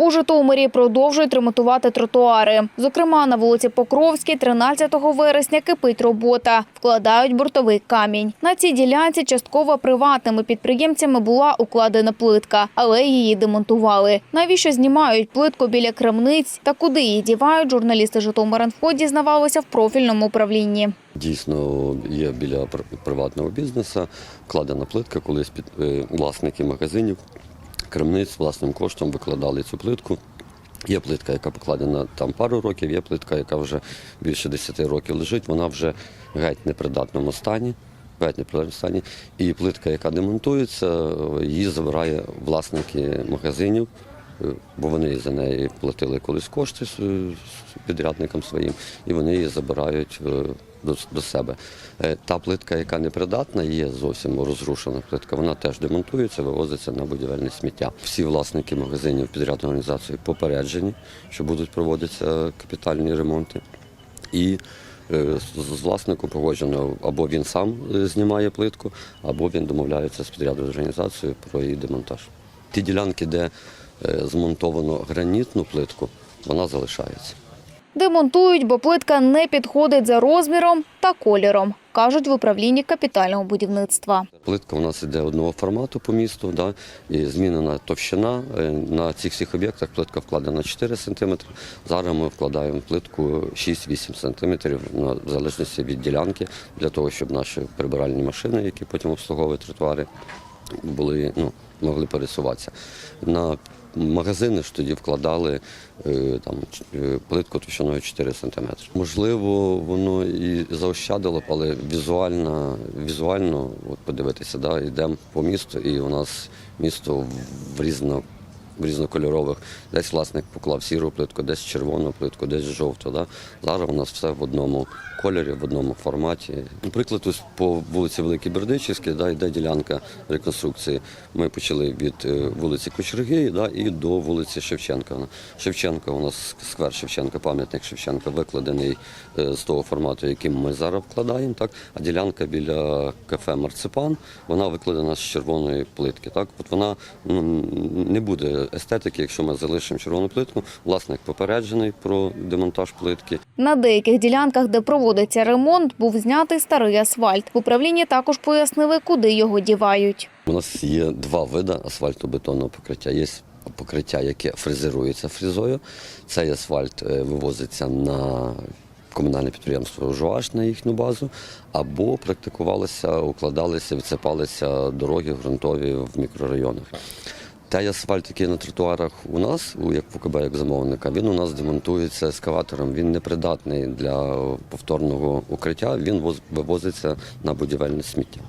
У Житомирі продовжують ремонтувати тротуари. Зокрема, на вулиці Покровській 13 вересня кипить робота. Вкладають бортовий камінь. На цій ділянці частково приватними підприємцями була укладена плитка, але її демонтували. Навіщо знімають плитку біля крамниць та куди її дівають, журналісти Житомиринфо дізнавалися в профільному управлінні. Дійсно, є біля приватного бізнесу вкладена плитка, колись під е, власники магазинів, крамниць власним коштом викладали цю плитку. Є плитка, яка покладена там пару років, є плитка, яка вже більше 10 років лежить, вона вже геть непридатному стані. І плитка, яка демонтується, її забирає власники магазинів, бо вони за неї платили колись кошти підрядникам своїм, і вони її забирають е, до, себе. Е, Та плитка, яка непридатна, є зовсім розрушена плитка. Вона теж демонтується, вивозиться на будівельне сміття. Всі власники магазинів підрядної організації попереджені, що будуть проводитися капітальні ремонти. І е, з власником погоджено, або він сам знімає плитку, або він домовляється з підрядною організацією про її демонтаж. Ті ділянки, де змонтовано гранітну плитку, вона залишається. Демонтують, бо плитка не підходить за розміром та кольором, кажуть в управлінні капітального будівництва. Плитка у нас іде одного формату по місту, да, і змінена товщина. Е, На цих всіх об'єктах плитка вкладена 4 см. Зараз ми вкладаємо плитку 6-8 см, в залежності від ділянки, для того, щоб наші прибиральні машини, які потім обслуговують тротуари, були, ну, могли пересуватися. На магазини ж тоді вкладали е, там, е, плитку товщиною 4 см. Можливо, воно і заощадило але візуально, візуально от подивитися, да, йдемо по місту, і у нас місто в різно. Різнокольорових, десь власник поклав сіру плитку, десь червону плитку, десь жовту. Да? Зараз у нас все в одному кольорі, в одному форматі. Наприклад, ось по вулиці Великій Бердичівській, да, йде ділянка реконструкції. Ми почали від е, вулиці Кочерги да, і до вулиці Шевченка. Шевченка у нас сквер Шевченка, пам'ятник Шевченка викладений е, з того формату, яким ми зараз вкладаємо. Так? А ділянка біля кафе Марципан, вона викладена з червоної плитки. Так? От вона ну, не буде естетики, якщо ми залишимо червону плитку. Власник попереджений про демонтаж плитки. На деяких ділянках, де проводиться ремонт, був знятий старий асфальт. В управлінні також пояснили, куди його дівають. У нас є два види асфальтобетонного покриття. Є покриття, яке фрезерується фрезою. Цей асфальт е, вивозиться на комунальне підприємство «Жуаш» на їхню базу, або практикувалися, укладалися, відсипалися дороги ґрунтові в мікрорайонах. Той асфальт, який на тротуарах у нас, як в УКБ, як замовника, він у нас демонтується ескаватором. Він непридатний для повторного укриття. Він воз- вивозиться на будівельне сміття.